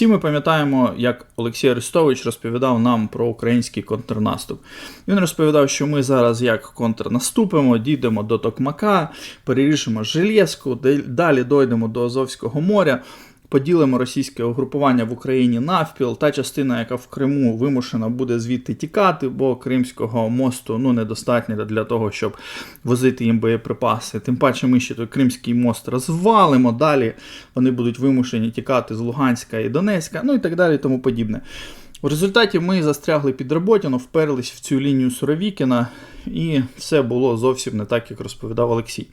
Всі ми пам'ятаємо, як Олексій Арестович розповідав нам про український контрнаступ. Він розповідав, що ми зараз як контрнаступимо, дійдемо до Токмака, переріжемо Железку, де- далі дойдемо до Азовського моря. Поділимо російське угрупування в Україні навпіл. Та частина, яка в Криму вимушена буде звідти тікати, бо Кримського мосту ну недостатньо для того, щоб возити їм боєприпаси. Тим паче, ми ще той Кримський мост розвалимо. Далі вони будуть вимушені тікати з Луганська і Донецька, ну і так далі, тому подібне. В результаті ми застрягли під Роботіно, вперлись в цю лінію Суровікіна, і все було зовсім не так, як розповідав Олексій.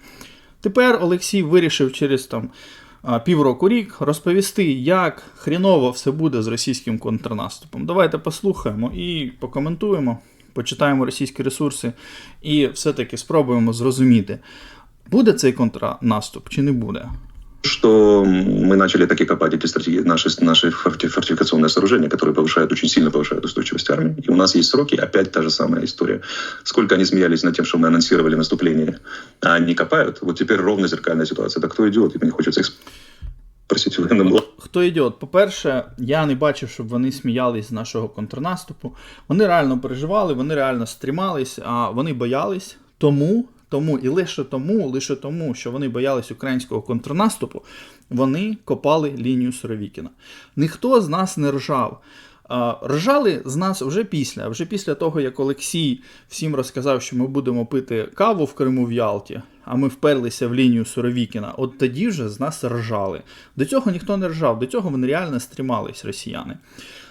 Тепер Олексій вирішив через там півроку рік розповісти, як хріново все буде з російським контрнаступом. Давайте послухаємо і покоментуємо, почитаємо російські ресурси і все-таки спробуємо зрозуміти, буде цей контрнаступ чи не буде. что мы начали таки копать эти стратегии, наши, наши форти- фортификационные сооружения, которые повышают, очень сильно повышают устойчивость армии. И у нас есть сроки, опять та же самая история. Сколько они смеялись над тем, что мы анонсировали наступление, а они копают. Вот теперь ровно зеркальная ситуация. Да кто идет? И мне хочется их спросить у була. Хто ідіот? По-перше, я не бачив, щоб вони сміялись з нашого контрнаступу. Вони реально переживали, вони реально стрімались, а вони боялись. Тому, тому і лише тому, лише тому, що вони боялись українського контрнаступу, вони копали лінію Суровікіна. Ніхто з нас не ржав. Ржали з нас вже після, вже після того, як Олексій всім розказав, що ми будемо пити каву в Криму в Ялті, а ми вперлися в лінію Суровікіна. От тоді вже з нас ржали. До цього ніхто не ржав, до цього вони реально стрімались, росіяни.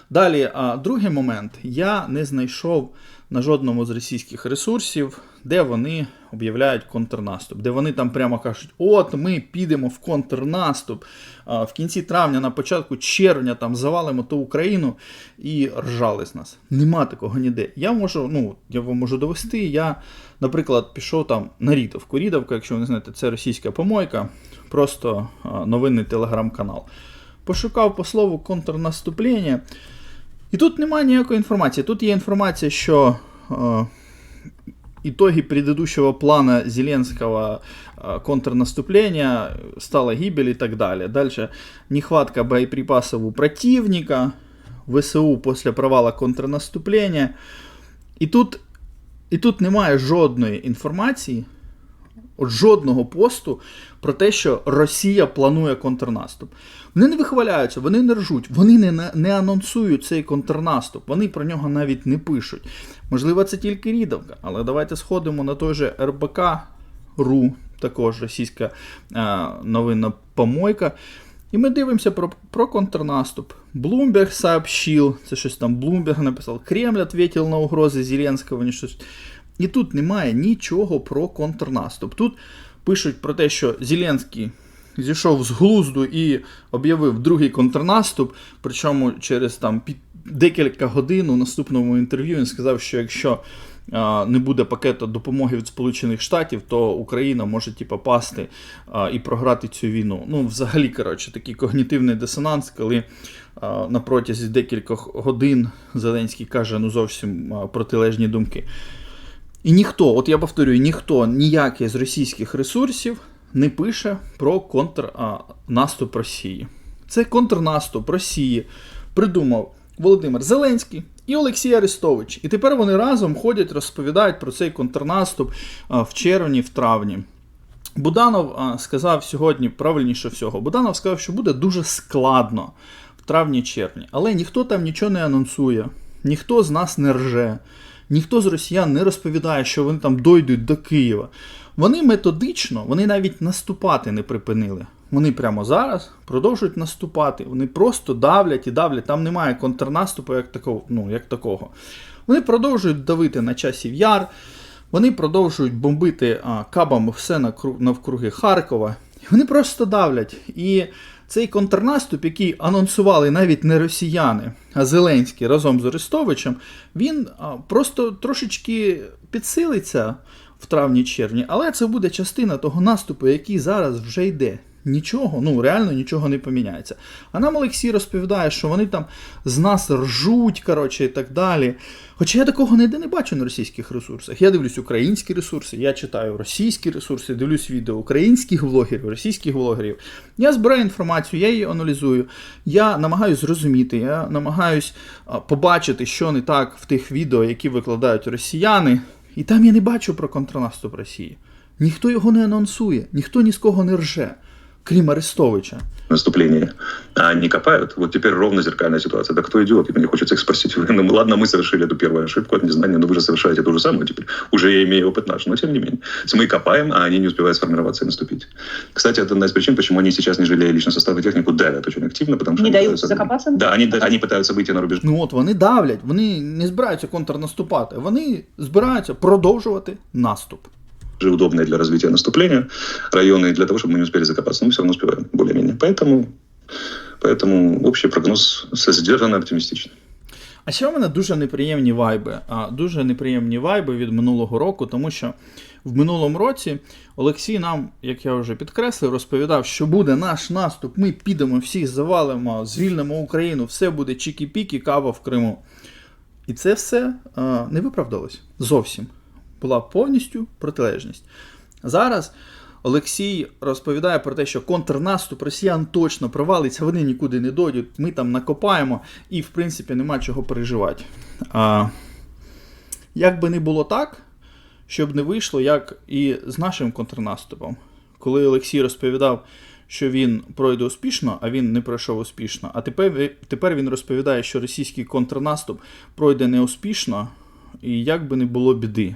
Далі, другий момент. Я не знайшов на жодному з російських ресурсів, де вони об'являють контрнаступ, де вони там прямо кажуть: от ми підемо в контрнаступ. В кінці травня, на початку червня там завалимо ту Україну і ржали з нас. Нема такого ніде. Я можу, ну, я вам можу довести. Я, наприклад, пішов там на Рідовку. Рідовка, якщо ви не знаєте, це російська помойка, просто новинний телеграм-канал. Пошукав по слову контрнаступлення. І тут немає ніякої інформації. Тут є інформація, що е, итоги предыдущего плана Зеленского э, контрнаступления стала гибель и так далее. Дальше нехватка боеприпасов у противника, ВСУ после провала контрнаступления. І тут, і тут немає жодної інформації, от жодного посту про те, що Росія планує контрнаступ. Вони не вихваляються, вони не ржуть, вони не, не анонсують цей контрнаступ, вони про нього навіть не пишуть. Можливо, це тільки рідовка, але давайте сходимо на той же РБК РУ, також російська е, новинна помойка. І ми дивимося про, про контрнаступ. Блумберг сообщил, це щось там Блумберг написав, Кремль ответил на угрози Зеленського, ні щось. І тут немає нічого про контрнаступ. Тут пишуть про те, що Зеленський зійшов з глузду і об'явив другий контрнаступ. Причому через там під декілька годин у наступному інтерв'ю він сказав, що якщо не буде пакету допомоги від Сполучених Штатів, то Україна може типу, пасти і програти цю війну. Ну, взагалі, коротше, такий когнітивний дисонанс, коли на протязі декількох годин Зеленський каже ну зовсім протилежні думки. І ніхто, от я повторюю, ніхто ніякий з російських ресурсів не пише про контрнаступ Росії. Це контрнаступ Росії придумав Володимир Зеленський і Олексій Арестович. І тепер вони разом ходять, розповідають про цей контрнаступ в червні, в травні. Буданов сказав сьогодні правильніше всього. Буданов сказав, що буде дуже складно в травні-червні, але ніхто там нічого не анонсує, ніхто з нас не рже, ніхто з росіян не розповідає, що вони там дойдуть до Києва. Вони методично, вони навіть наступати не припинили. Вони прямо зараз продовжують наступати. Вони просто давлять і давлять. Там немає контрнаступу як такого. Ну, як такого. Вони продовжують давити на часів яр. Вони продовжують бомбити а, кабами все навкруги Харкова. Вони просто давлять. І цей контрнаступ, який анонсували навіть не росіяни, а Зеленський разом з Арестовичем, він просто трошечки підсилиться в травні-червні, але це буде частина того наступу, який зараз вже йде. Нічого, ну реально нічого не поміняється. А нам Олексій розповідає, що вони там з нас ржуть, коротше, і так далі. Хоча я такого ніде не бачу на російських ресурсах. Я дивлюсь українські ресурси, я читаю російські ресурси, дивлюсь відео українських блогерів, російських блогерів. Я збираю інформацію, я її аналізую, я намагаюся зрозуміти, я намагаюсь побачити, що не так в тих відео, які викладають росіяни. І там я не бачу про контрнаступ Росії. Ніхто його не анонсує, ніхто ні з кого не рже, крім Арестовича. наступление, а не копают. Вот теперь ровно зеркальная ситуация. Да кто идет? И мне хочется их спросить. Ну, ладно, мы совершили эту первую ошибку от незнания, но вы же совершаете ту же самую теперь. Уже я имею опыт наш, но тем не менее. То есть мы копаем, а они не успевают сформироваться и наступить. Кстати, это одна из причин, почему они сейчас, не жалея личный состав и технику, давят очень активно, потому что... Не они дают пытаются- закопаться? Да, они, они пытаются выйти на рубеж Ну от вони давлять, вони не збираються контрнаступати, вони збираються продовжувати наступ. же удобные для развития наступления, районы для того, чтобы мы не успели закопаться. Но мы все равно успеваем, более-менее. Поэтому, поэтому общий прогноз сдержанно оптимистичный. А ще в мене дуже неприємні вайби. А, дуже неприємні вайби від минулого року, тому що в минулому році Олексій нам, як я вже підкреслив, розповідав, що буде наш наступ. Ми підемо, всіх завалимо, звільнимо Україну, все буде чікі-пікі, кава в Криму. І це все а, не виправдалось зовсім. Була повністю протилежність. Зараз Олексій розповідає про те, що контрнаступ росіян точно провалиться, вони нікуди не дойдуть, ми там накопаємо, і в принципі нема чого переживати. А, як би не було так, щоб не вийшло, як і з нашим контрнаступом. Коли Олексій розповідав, що він пройде успішно, а він не пройшов успішно. А тепер, тепер він розповідає, що російський контрнаступ пройде неуспішно, і як би не було біди.